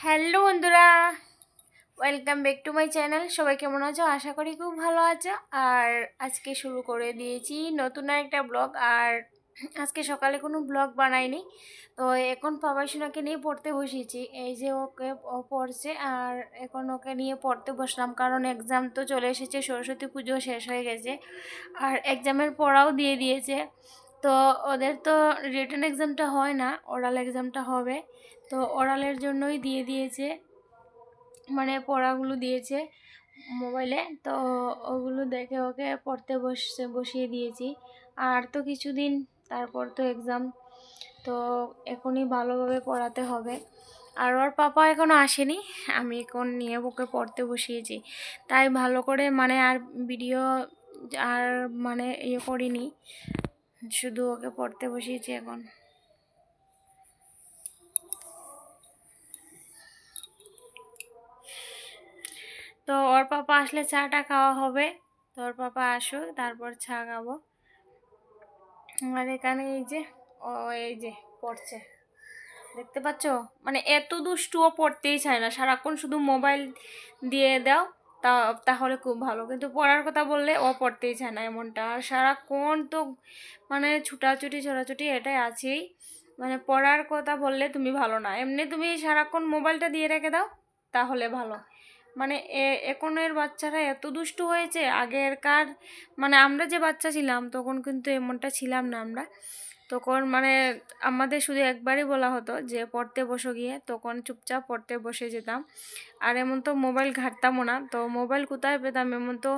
Hello বন্ধুরা welcome back to my channel সবাই কেমন আছো? আশা করি খুব ভালো আছো। আর আজকে শুরু করে দিয়েছি নতুন একটা ব্লগ আর আজকে সকালে কোনো ব্লগ বানাইনি। তো এখন পাবাসোনাকে নিয়ে পড়তে বসিয়েছি এই যে ওকে ও পড়ছে, আর এখন ওকে নিয়ে পড়তে বসলাম। কারণ এক্সাম তো চলে এসেছে, সরস্বতী পুজো শেষ হয়ে গেছে। আর এক্সামের পড়াও দিয়ে দিয়েছে। তো ওদের তো রিটার্ন এক্সামটা হয় না ওরাল এক্সামটা হবে। তো ওরালের জন্যই দিয়ে দিয়েছে মানে পড়াগুলো দিয়েছে মোবাইলে তো ওগুলো দেখে ওকে পড়তে বসে বসিয়ে দিয়েছি। আর তো কিছুদিন তারপর তো এক্সাম তো এখনই ভালোভাবে পড়াতে হবে। আর ওর পাপা এখনও আসেনি, আমি এখন নিয়ে ওকে পড়তে বসিয়েছি। তাই ভালো করে মানে আর ভিডিও আর মানে ইয়ে করিনি, শুধু ওকে পড়তে বসিয়েছি এখন। তো ওর পাপা আসলে চাটা খাওয়া হবে। তো ওর পাপা আসুক, তারপর চা খাব। আর এখানে এই যে, ও এই যে পড়ছে। দেখতে পাচ্ছ? মানে এত দুষ্টুও পড়তেই চায় না। সারাক্ষণ শুধু মোবাইল দিয়ে দাও, তা, তাহলে খুব ভালো। কিন্তু পড়ার কথা বললে ও পড়তেই চায় না এমনটা। আর সারাক্ষণ তো মানে ছুটাছুটি, ছোটাছুটি এটাই আছেই। মানে পড়ার কথা বললে তুমি ভালো না। এমনি তুমি সারাক্ষণ মোবাইলটা দিয়ে রেখে দাও, তাহলে ভালো। মানে এখনের বাচ্চারা এত দুষ্টু হয়েছে, আগেরকার মানে আমরা যে বাচ্চা ছিলাম তখন কিন্তু এমনটা ছিলাম না আমরা। তখন মানে আমাদের শুধু একবারই বলা হতো যে পড়তে বসো গিয়ে, তখন চুপচাপ পড়তে বসে যেতাম। আর এমন তো মোবাইল ঘাটতামও না, তো মোবাইল কোথায় পেতাম? এমন তো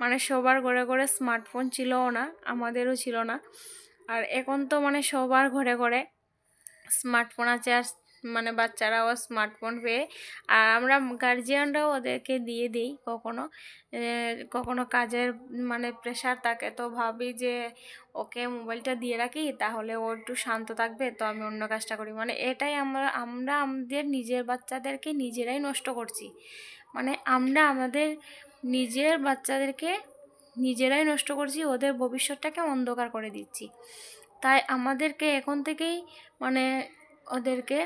মানে সবার ঘরে ঘরে স্মার্টফোন ছিলও না, আমাদেরও ছিল না। আর এখন তো মানে সবার ঘরে ঘরে স্মার্টফোন আছে আর মানে বাচ্চারাও স্মার্টফোন পেয়ে। আর আমরা গার্জিয়ানরাও ওদেরকে দিয়ে দিই কখনো। কখনো কাজের মানে প্রেশার থাকে তো ভাবি যে ওকে মোবাইলটা দিয়ে রাখি, তাহলে ও একটু শান্ত থাকবে, তো আমি অন্য কাজটা করি। মানে এটাই আমরা আমরা আমাদের নিজের বাচ্চাদেরকে নিজেরাই নষ্ট করছি। মানে আমরা আমাদের নিজের বাচ্চাদেরকে নিজেরাই নষ্ট করছি, ওদের ভবিষ্যৎটাকে অন্ধকার করে দিচ্ছি। তাই আমাদেরকে এখন থেকেই মানে ওদেরকে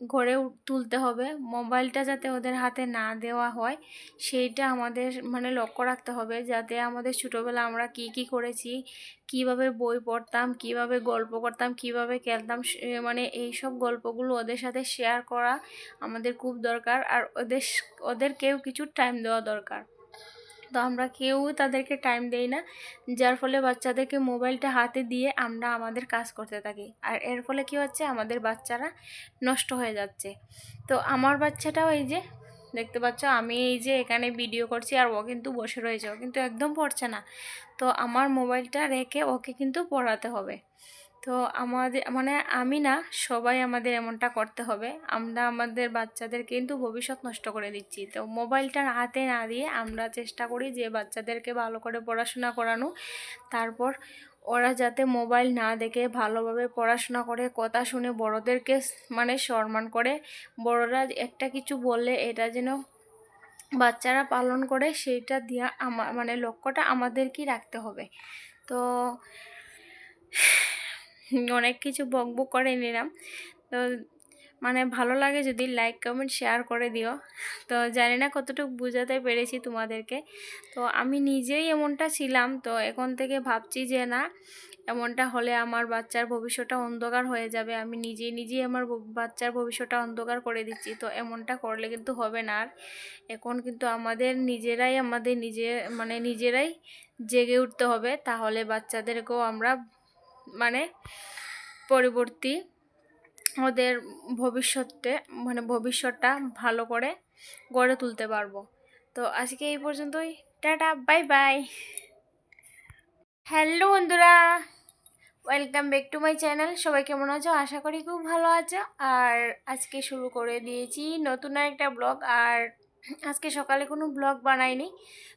গড়ে তুলতে হবে। মোবাইলটা যাতে ওদের হাতে না দেওয়া হয়, সেইটা আমাদের মানে লক্ষ্য রাখতে হবে। যাতে আমাদের ছোটোবেলা আমরা কি কি করেছি, কীভাবে বই পড়তাম, কীভাবে গল্প করতাম, কীভাবে খেলতাম মানে এই সব গল্পগুলো ওদের সাথে শেয়ার করা আমাদের খুব দরকার। আর ওদের ওদেরকেও কিছু টাইম দেওয়া দরকার। তো আমরা কেউ তাদেরকে টাইম দেই না। যার ফলে বাচ্চাদেরকে মোবাইলটা হাতে দিয়ে আমরা আমাদের কাজ করতে থাকি। আর এর ফলে কি হচ্ছে? আমাদের বাচ্চারা নষ্ট হয়ে যাচ্ছে। তো আমার বাচ্চাটাও এই যে, দেখতে পাচ্ছ, আমি এই যে এখানে ভিডিও করছি আর ও কিন্তু বসে রয়েছে। ও কিন্তু একদম পড়ছে না। তো আমার মোবাইলটা রেখে ওকে কিন্তু পড়াতে হবে। তো আমাদের মানে আমি না, সবাই আমাদের এমনটা করতে হবে। আমরা আমাদের বাচ্চাদের কিন্তু ভবিষ্যৎ নষ্ট করে দিচ্ছি। তো মোবাইলটার হাতে না দিয়ে আমরা চেষ্টা করি যে বাচ্চাদেরকে ভালো করে পড়াশোনা করানো। তারপর ওরা যাতে মোবাইল না দেখে ভালোভাবে পড়াশোনা করে, কথা শুনে বড়োদেরকে মানে সম্মান করে। বড়রা একটা কিছু বললে এটা যেন বাচ্চারা পালন করে, সেইটা দিয়া আমা মানে লক্ষ্যটা আমাদেরকেই রাখতে হবে। তো অনেক কিছু বক বক করে নিলাম। তো মানে ভালো লাগে যদি লাইক কমেন্ট শেয়ার করে দিও। তো জানি না কতটুকু বোঝাতে পেরেছি তোমাদেরকে। তো আমি নিজেই এমনটা ছিলাম। তো এখন থেকে ভাবছি যে না, এমনটা হলে আমার বাচ্চার ভবিষ্যৎটা অন্ধকার হয়ে যাবে। আমি নিজেই নিজেই আমার বাচ্চার ভবিষ্যৎটা অন্ধকার করে দিচ্ছি। তো এমনটা করলে কিন্তু হবে না আর। এখন কিন্তু আমাদের নিজেরাই, আমাদের নিজে মানে নিজেরাই জেগে উঠতে হবে। তাহলে বাচ্চাদেরকেও আমরা মানে পরবর্তী ওদের ভবিষ্যতে মানে ভবিষ্যৎটা ভালো করে গড়ে তুলতে পারব। তো আজকে এই পর্যন্তই। Tata, bye bye. হ্যালো বন্ধুরা, welcome back to my channel. সবাই কেমন আছো? আশা করি খুব ভালো আছো। আর আজকে শুরু করে দিয়েছি নতুন একটা ব্লগ। আর আজকে সকালে কোনো ব্লগ বানাইনি।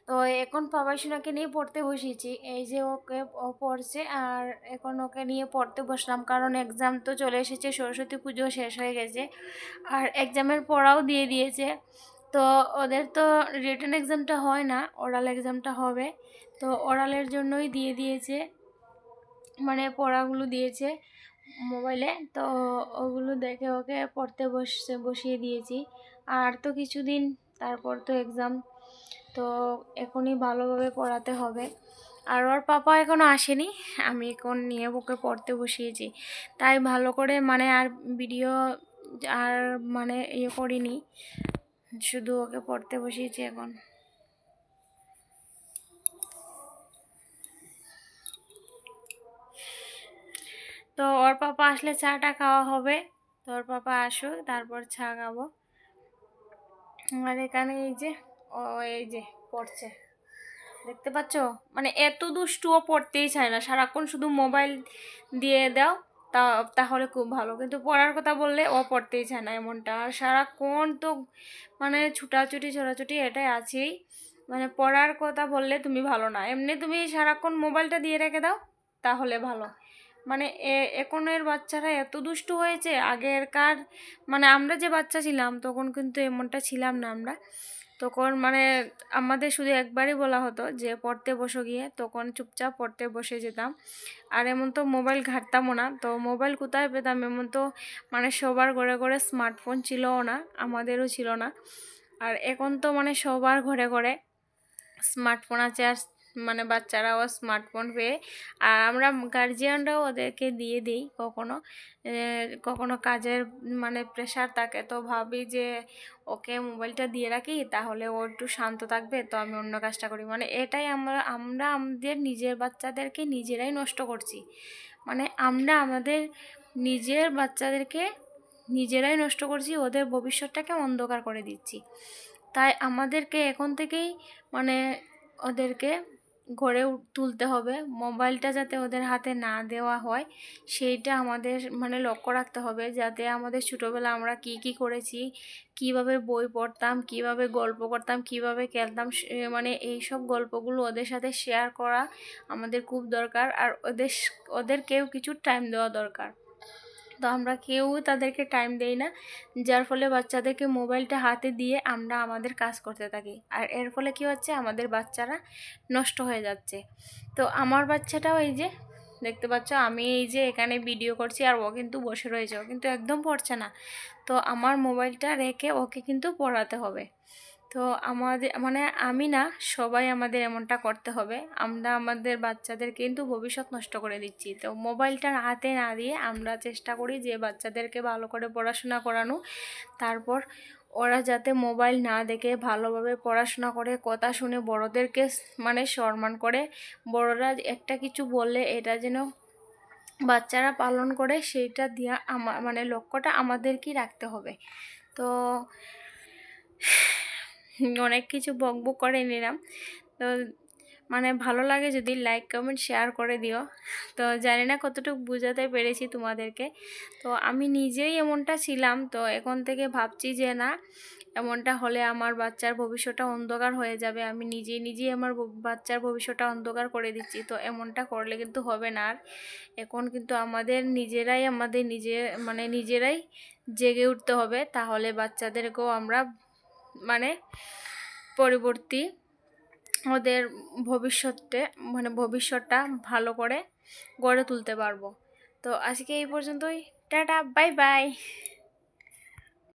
তো এখন পাবাইশোনাকে নিয়ে পড়তে বসিয়েছি এই যে ওকে ও পড়ছে আর এখন ওকে নিয়ে পড়তে বসলাম কারণ এক্সাম তো চলে এসেছে, সরস্বতী পুজো শেষ হয়ে গেছে আর এক্সামের পড়াও দিয়ে দিয়েছে। তো ওদের তো রিটার্ন এক্সামটা হয় না ওরাল এক্সামটা হবে। তো ওরালের জন্যই দিয়ে দিয়েছে মানে পড়াগুলো দিয়েছে মোবাইলে তো ওগুলো দেখে ওকে পড়তে বসে বসিয়ে দিয়েছি। আর তো কিছুদিন তারপর তো এক্সাম তো এখনই ভালোভাবে পড়াতে হবে। আর ওর পাপা এখনও আসেনি, আমি এখন নিয়ে ওকে পড়তে বসিয়েছি। তাই ভালো করে মানে আর ভিডিও আর মানে ইয়ে করিনি, শুধু ওকে পড়তে বসিয়েছি এখন। তো ওর পাপা আসলে চাটা খাওয়া হবে, তো ওর পাপা আসুক, তারপর চা খাব। আর এখানে এই যে, ও, এই যে পড়ছে। দেখতে পাচ্ছ? মানে এত দুষ্টুও পড়তেই চায় না। সারাক্ষণ শুধু মোবাইল দিয়ে দাও, তা, তাহলে খুব ভালো। কিন্তু পড়ার কথা বললে ও পড়তেই চায় না এমনটা। আর সারাক্ষণ তো মানে ছুটাছুটি, ছোটাছুটি এটাই আছেই। মানে পড়ার কথা বললে তুমি ভালো না। এমনি তুমি সারাক্ষণ মোবাইলটা দিয়ে রেখে দাও, তাহলে ভালো। মানে এখনের বাচ্চারা এত দুষ্টু হয়েছে আগেরকার মানে আমরা যে বাচ্চা ছিলাম তখন কিন্তু এমনটা ছিলাম না আমরা। তখন মানে আমাদের শুধু একবারই বলা হতো যে পড়তে বসো গিয়ে, তখন চুপচাপ পড়তে বসে যেতাম। আর এমন তো মোবাইল ঘাটতামও না, তো মোবাইল কোথায় পেতাম? এমন তো মানে সবার ঘরে ঘরে স্মার্টফোন ছিলও না, আমাদেরও ছিল না। আর এখন তো মানে সবার ঘরে ঘরে স্মার্টফোন আছে আর মানে বাচ্চারাও স্মার্টফোন পেয়ে। আর আমরা গার্জিয়ানরাও ওদেরকে দিয়ে দিই কখনো। কখনো কাজের মানে প্রেশার থাকে তো ভাবি যে ওকে মোবাইলটা দিয়ে রাখি, তাহলে ও একটু শান্ত থাকবে, তো আমি অন্য কাজটা করি। মানে এটাই আমরা আমরা আমাদের নিজের বাচ্চাদেরকে নিজেরাই নষ্ট করছি। মানে আমরা আমাদের নিজের বাচ্চাদেরকে নিজেরাই নষ্ট করছি, ওদের ভবিষ্যৎটাকে অন্ধকার করে দিচ্ছি। তাই আমাদেরকে এখন থেকেই মানে ওদেরকে গড়ে তুলতে হবে। মোবাইলটা যাতে ওদের হাতে না দেওয়া হয়, সেইটা আমাদের মানে লক্ষ্য রাখতে হবে। যাতে আমাদের ছোটোবেলা আমরা কি কি করেছি, কীভাবে বই পড়তাম, কীভাবে গল্প করতাম, কীভাবে খেলতাম মানে এই সব গল্পগুলো ওদের সাথে শেয়ার করা আমাদের খুব দরকার। আর ওদের ওদেরকেও কিছু টাইম দেওয়া দরকার। তো আমরা কেউ তাদেরকে টাইম দেই না। যার ফলে বাচ্চাদেরকে মোবাইলটা হাতে দিয়ে আমরা আমাদের কাজ করতে থাকি। আর এর ফলে কী হচ্ছে? আমাদের বাচ্চারা নষ্ট হয়ে যাচ্ছে। তো আমার বাচ্চাটাও এই যে, দেখতে পাচ্ছ? আমি এই যে এখানে ভিডিও করছি আর ও কিন্তু বসে রয়েছে। ও কিন্তু একদম পড়ছে না। তো আমার মোবাইলটা রেখে ওকে কিন্তু পড়াতে হবে। তো আমাদের মানে আমি না, সবাই আমাদের এমনটা করতে হবে। আমরা আমাদের বাচ্চাদের কিন্তু ভবিষ্যৎ নষ্ট করে দিচ্ছি। তো মোবাইলটা হাতে না দিয়ে আমরা চেষ্টা করি যে বাচ্চাদেরকে ভালো করে পড়াশোনা করানো। তারপর ওরা যাতে মোবাইল না দেখে ভালোভাবে পড়াশোনা করে, কথা শুনে বড়োদেরকে মানে সম্মান করে। বড়রা একটা কিছু বললে এটা যেন বাচ্চারা পালন করে, সেইটা দিয়া আমা মানে লক্ষ্যটা আমাদেরকেই রাখতে হবে। তো অনেক কিছু বক বক করে নিলাম। তো মানে ভালো লাগে যদি লাইক কমেন্ট শেয়ার করে দিও। তো জানি না কতটুকু বোঝাতে পেরেছি তোমাদেরকে। তো আমি নিজেই এমনটা ছিলাম, তো এখন থেকে ভাবছি যে না, এমনটা হলে আমার বাচ্চার ভবিষ্যৎটা অন্ধকার হয়ে যাবে। আমি নিজে নিজেই আমার বাচ্চার ভবিষ্যৎটা অন্ধকার করে দিচ্ছি। তো এমনটা করলে কিন্তু হবে না আর। এখন কিন্তু আমাদের নিজেরাই, আমাদের নিজে মানে নিজেরাই জেগে উঠতে হবে। তাহলে বাচ্চাদেরকেও আমরা মানে পরবর্তী ওদের ভবিষ্যতে মানে ভবিষ্যৎটা ভালো করে গড়ে তুলতে পারব। তো আজকে এই পর্যন্তই। Tata, bye bye.